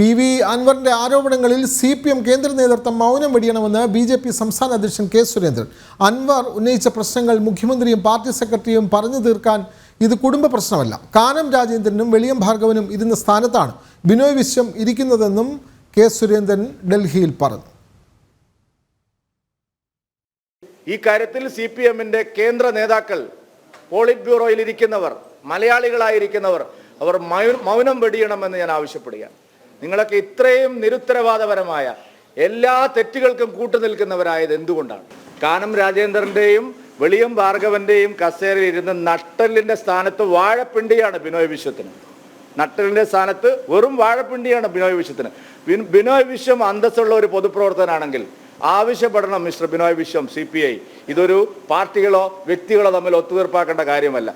P V അൻവറിന്റെ ആരോപണങ്ങളിൽ C P M കേന്ദ്ര നേതൃത്വം മൗനം വെടിയണമെന്ന് ബി ജെ പി സംസ്ഥാന അധ്യക്ഷൻ കെ സുരേന്ദ്രൻ. അൻവർ ഉന്നയിച്ച പ്രശ്നങ്ങൾ മുഖ്യമന്ത്രിയും പാർട്ടി സെക്രട്ടറിയും പറഞ്ഞു തീർക്കാൻ ഇത് കുടുംബ പ്രശ്നമല്ല. കാനം രാജേന്ദ്രനും വെളിയം ഭാർഗവനും ഇരുന്ന സ്ഥാനത്താണ് ബിനോയ് വിശ്വം ഇരിക്കുന്നതെന്നും കെ സുരേന്ദ്രൻ ഡൽഹിയിൽ പറഞ്ഞു. ഈ കാര്യത്തിൽ സി പി എമ്മിന്റെ കേന്ദ്ര നേതാക്കൾ പോളിറ്റ് ബ്യൂറോയിൽ ഇരിക്കുന്നവർ മലയാളികളായിരിക്കുന്നവർ അവർ മൗനം വെടിയണമെന്ന് ഞാൻ ആവശ്യപ്പെടുകയാണ്. നിങ്ങളൊക്കെ ഇത്രയും നിരുത്തരവാദപരമായ എല്ലാ തെറ്റുകൾക്കും കൂട്ടുനിൽക്കുന്നവരായത് എന്തുകൊണ്ടാണ്? കാനം രാജേന്ദ്രന്റെയും വെളിയം ഭാർഗവന്റെയും കസേരയിൽ ഇരുന്ന് നട്ടലിന്റെ സ്ഥാനത്ത് വാഴപ്പിണ്ടിയാണ് ബിനോയ് വിശ്വത്തിന്. നട്ടലിന്റെ സ്ഥാനത്ത് വെറും വാഴപ്പിണ്ടിയാണ് ബിനോയ് വിശ്വത്തിന്. ബിനോയ് വിശ്വം അന്തസ്സുള്ള ഒരു പൊതുപ്രവർത്തനാണെങ്കിൽ ആവശ്യപ്പെടണം mister Binoy Viswam C P I. ഇതൊരു പാർട്ടികളോ വ്യക്തികളോ തമ്മിൽ ഒത്തുതീർപ്പാക്കേണ്ട കാര്യമല്ല.